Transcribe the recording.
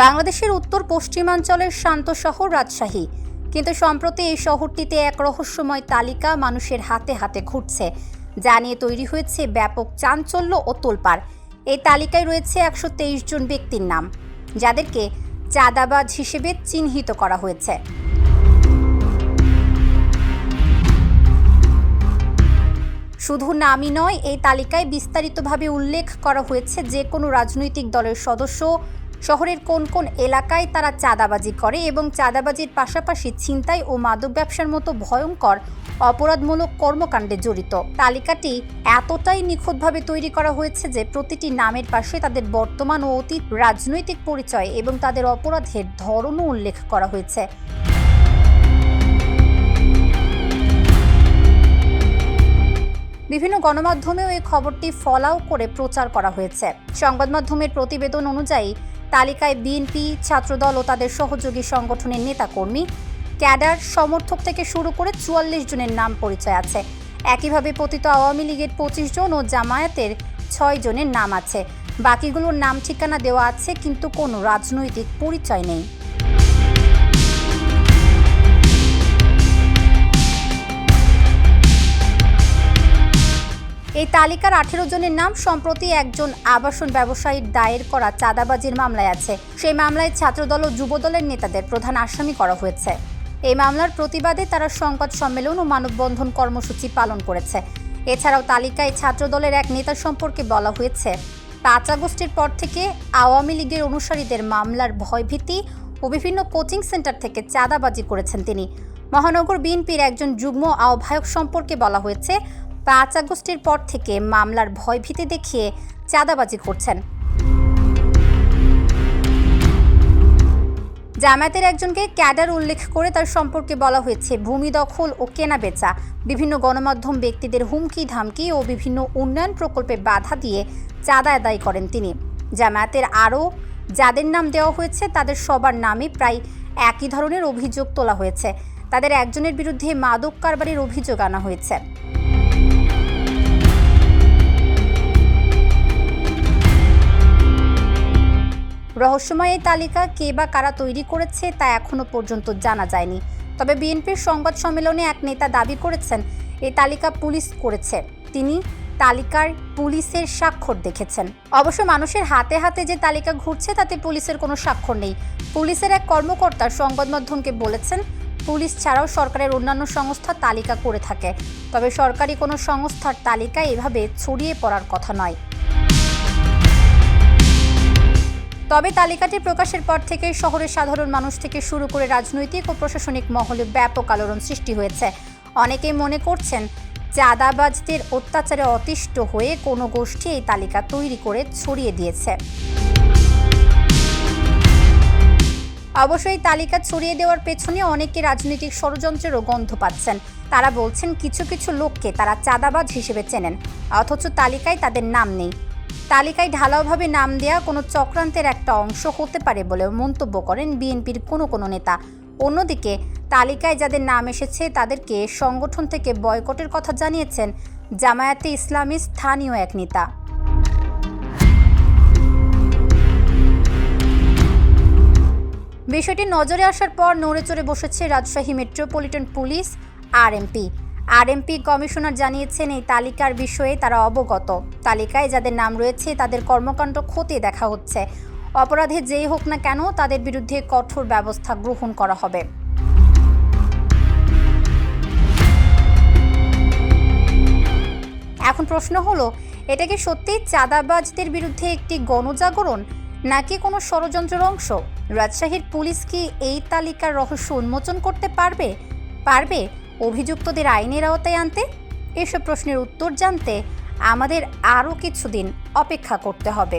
বাংলাদেশের উত্তর পশ্চিমাঞ্চলের শান্ত শহর রাজশাহী। কিন্তু সম্প্রতি এই শহরটিতে এক রহস্যময় তালিকা মানুষের হাতে হাতে ঘুরছে। যা নিয়ে তৈরি হয়েছে ব্যাপক চাঞ্চল্য ও তোলপাড়। এই তালিকায় রয়েছে একশো তেইশ জন ব্যক্তির নাম, যাদেরকে চাঁদাবাজ হিসেবে চিহ্নিত করা হয়েছে। শুধু নামই নয়, এই তালিকায় বিস্তারিতভাবে উল্লেখ করা হয়েছে যে কোনো রাজনৈতিক দলের সদস্য শহরের কোন কোন এলাকায় তারা চাঁদাবাজি করে এবং চাঁদাবাজির পাশাপাশি ছিনতাই ও মাদক ব্যবসার মতো ভয়ঙ্কর অপরাধমূলক কর্মকাণ্ডে জড়িত। তালিকাটি এতটাই নিখুঁতভাবে তৈরি করা হয়েছে যে প্রতিটি নামের পাশে তাদের বর্তমান ও অতীত রাজনৈতিক পরিচয় এবং তাদের অপরাধের ধরনও উল্লেখ করা হয়েছে। বিভিন্ন গণমাধ্যমেও এই খবরটি ফলাও করে প্রচার করা হয়েছে। সংবাদ মাধ্যমের প্রতিবেদন অনুযায়ী তালিকায় বিএনপি, ছাত্রদল ও তাদের সহযোগী সংগঠনের নেতাকর্মী। ক্যাডার সমর্থক থেকে শুরু করে চুয়াল্লিশ জনের নাম পরিচয় আছে। একইভাবে পতিত আওয়ামী লীগের পঁচিশ জন ও জামায়াতের ছয় জনের নাম আছে। বাকিগুলোর নাম ঠিকানা দেওয়া আছে, কিন্তু কোনো রাজনৈতিক পরিচয় নেই। তালিকার আঠেরো জনের নাম সম্প্রতি একজন আবাসন ব্যবসায়ীর দায়ের করা চাঁদাবাজির মামলায় আছে। সেই মামলায় ছাত্রদল ও যুবদলের নেতাদের প্রধান আসামি করা হয়েছে। এই মামলার প্রতিবাদে তারা সংবাদ সম্মেলন ও মানববন্ধন কর্মসূচি পালন করেছে। এছাড়াও তালিকায় ছাত্রদলের এক নেতা সম্পর্কে বলা হয়েছে, পাঁচ আগস্টের পর থেকে আওয়ামী লীগের অনুসারীদের মামলার ভয়ভীতি ও বিভিন্ন কোচিং সেন্টার থেকে চাঁদাবাজি করেছেন তিনি। মহানগর বিএনপির একজন যুগ্ম আহ্বায়ক সম্পর্কে বলা হয়েছে পাঁচ আগস্টের পর থেকে মামলার ভয়ভীতি দেখিয়ে চাঁদাবাজি করছেন। জামায়াতের একজনকে ক্যাডার উল্লেখ করে তার সম্পর্কে বলা হয়েছে, ভূমি দখল ও কেনা বেচা। বিভিন্ন গণমাধ্যম ব্যক্তিদের হুমকি, ধামকি ও বিভিন্ন উন্নয়ন প্রকল্পে বাধা দিয়ে চাঁদা আদায় করেন তিনি। জামায়াতের আরও যাদের নাম দেওয়া হয়েছে, তাদের সবার নামে প্রায় একই ধরনের অভিযোগ তোলা হয়েছে। তাদের একজনের বিরুদ্ধে মাদক কারবারের অভিযোগ আনা হয়েছে। রহস্যময় এই তালিকা কে বা কারা তৈরি করেছে তা এখনও পর্যন্ত জানা যায়নি। তবে বিএনপির সংবাদ সম্মেলনে এক নেতা দাবি করেছেন এই তালিকা পুলিশ করেছে। তিনি তালিকার পুলিশের স্বাক্ষর দেখেছেন। অবশ্য মানুষের হাতে হাতে যে তালিকা ঘুরছে, তাতে পুলিশের কোনো স্বাক্ষর নেই। পুলিশের এক কর্মকর্তা সংবাদ মাধ্যমকে বলেছেন, পুলিশ ছাড়াও সরকারের অন্যান্য সংস্থা তালিকা করে থাকে। তবে সরকারি কোনো সংস্থার তালিকা এভাবে ছড়িয়ে পড়ার কথা নয়। তবে তালিকাটি প্রকাশের পর থেকে শহরের সাধারণ মানুষ থেকে শুরু করে রাজনৈতিক ও প্রশাসনিক মহলে ব্যাপক আলোড়ন সৃষ্টি হয়েছে। অনেকেই মনে করছেন, চাঁদাবাজদের অত্যাচারে অতিষ্ঠ হয়ে কোনো গোষ্ঠী এই তালিকা তৈরি করে ছড়িয়ে দিয়েছে। অবশ্যই তালিকা ছড়িয়ে দেওয়ার পেছনে অনেকে রাজনৈতিক ষড়যন্ত্রেরও গন্ধ পাচ্ছেন। তারা বলছেন, কিছু কিছু লোককে তারা চাঁদাবাজ হিসেবে চেনেন, অথচ তালিকায় তাদের নাম নেই। তালিকায় ঢালাওভাবে নাম দেয়া কোনো চক্রান্তের একটা অংশ হতে পারে বলেও মন্তব্য করেন বিএনপির কোনো কোনো নেতা। অন্যদিকে, তালিকায় যাদের নাম এসেছে তাদেরকে সংগঠন থেকে বয়কটের কথা জানিয়েছেন জামায়াতে ইসলামী স্থানীয় এক নেতা। বিষয়টি নজরে আসার পর নড়ে চড়ে বসেছে Rajshahi metropolitan police RMP RMP commissioner জানিয়েছেন এই তালিকার বিষয়ে তারা অবগত। তালিকায় যাদের নাম রয়েছে, তাদের কর্মকাণ্ড খতিয়ে দেখা হচ্ছে। অপরাধে যেই হোক না কেন, তাদের বিরুদ্ধে কঠোর ব্যবস্থা গ্রহণ করা হবে। এখন প্রশ্ন হলো, এটা কি সত্যিই চাঁদাবাজদের বিরুদ্ধে একটি গণজাগরণ, নাকি কোনো ষড়যন্ত্রের অংশ? রাজশাহীর পুলিশ কি এই তালিকার রহস্য উন্মোচন করতে পারবে? পারবে? অভিযুক্তদের আইনের আওতায় আনতে এসব প্রশ্নের উত্তর জানতে আমাদের আরও কিছুদিন অপেক্ষা করতে হবে।